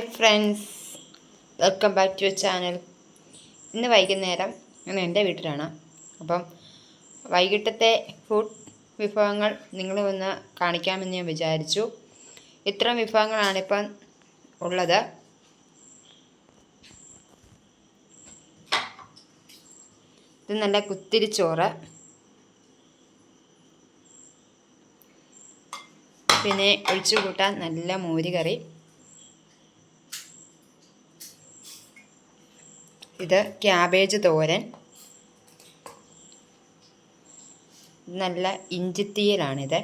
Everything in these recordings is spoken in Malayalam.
Friends welcome back to channel ഇന്ന് വൈകുന്നേരം ഞാൻ എന്റെ വീട്ടിലാണ്. അപ്പം വൈകിട്ടത്തെ ഫുഡ് വിഭവങ്ങൾ നിങ്ങൾ ഒന്ന് കാണിക്കാമെന്ന് ഞാൻ വിചാരിച്ചു. ഇത്രയും വിഭവങ്ങളാണിപ്പം ഉള്ളത്. ഇത് നല്ല കുത്തിരിച്ചോറ് പിന്നെ ഒഴിച്ചു കൂട്ടാൻ നല്ല മോര് ഇത് ക്യാബേജ് തോരൻ. നല്ല ഇഞ്ചിത്തീയലാണിത്.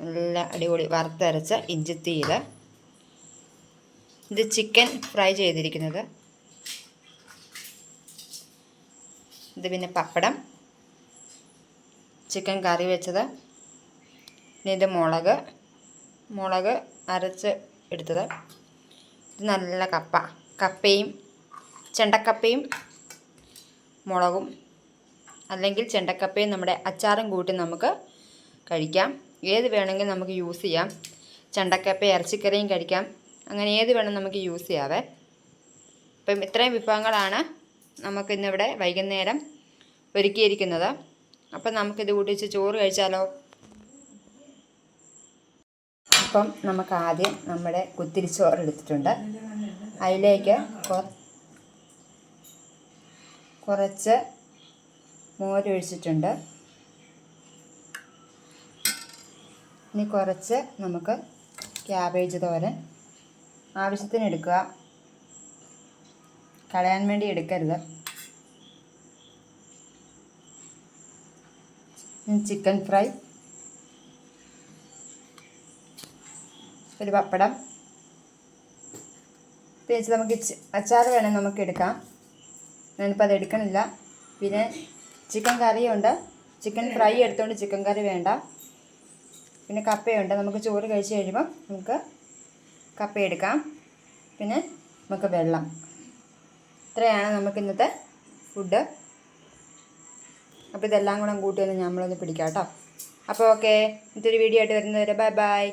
നല്ല അടിപൊളി വറുത്തരച്ച ഇഞ്ചിത്തീയൽ ഇത് ചിക്കൻ ഫ്രൈ ചെയ്തിരിക്കുന്നത്. ഇത് പിന്നെ പപ്പടം. ചിക്കൻ കറി വെച്ചത്. പിന്നെ ഇത് മുളക്. മുളക് അരച്ച് എടുത്തത്. ഇത് നല്ല കപ്പ. കപ്പയും ചെണ്ടക്കപ്പയും മുളകും അല്ലെങ്കിൽ ചെണ്ടക്കപ്പയും നമ്മുടെ അച്ചാറും കൂട്ടി നമുക്ക് കഴിക്കാം. ഏത് വേണമെങ്കിലും നമുക്ക് യൂസ് ചെയ്യാം. ചെണ്ടക്കപ്പ ഇറച്ചിക്കറിയും കഴിക്കാം. അങ്ങനെ ഏത് വേണം നമുക്ക് യൂസ് ചെയ്യാവേ. അപ്പം ഇത്രയും വിഭവങ്ങളാണ് നമുക്കിന്നിവിടെ വൈകുന്നേരം ഒരുക്കിയിരിക്കുന്നത്. അപ്പം നമുക്കിത് കൂട്ടിച്ച് ചോറ് കഴിച്ചാലോ? അപ്പം നമുക്ക് ആദ്യം നമ്മുടെ കുത്തിരിച്ചോറ് എടുത്തിട്ടുണ്ട്. അതിലേക്ക് കൊ- കുറച്ച് മോരൊഴിച്ചിട്ടുണ്ട്. ഇനി കുറച്ച് നമുക്ക് ക്യാബേജ് തോരൻ ആവശ്യത്തിന് എടുക്കുക. കളയാൻ വേണ്ടി എടുക്കരുത്. ചിക്കൻ ഫ്രൈ ഒരു പപ്പടം. പിന്നെ നമുക്ക് അച്ചാർ വേണമെങ്കിൽ നമുക്ക് എടുക്കാം. ഞാനിപ്പോൾ അത് എടുക്കണില്ല. പിന്നെ ചിക്കൻ കറിയുണ്ട്. ചിക്കൻ ഫ്രൈ എടുത്തുകൊണ്ട് ചിക്കൻ കറി വേണ്ട. പിന്നെ കപ്പയുണ്ട്. നമുക്ക് ചോറ് കഴിച്ച് കഴിയുമ്പം നമുക്ക് കപ്പ എടുക്കാം. പിന്നെ നമുക്ക് വെള്ളം. ഇത്രയാണ് നമുക്ക് ഇന്നത്തെ ഫുഡ്. അപ്പോൾ ഇതെല്ലാം കൂടെ കൂട്ടി ഒന്ന് നമ്മളൊന്ന് പിടിക്കാം കേട്ടോ. അപ്പോൾ ഓക്കെ. ഒരു വീഡിയോ ആയിട്ട് വരുന്നവരെ ബൈ ബൈ.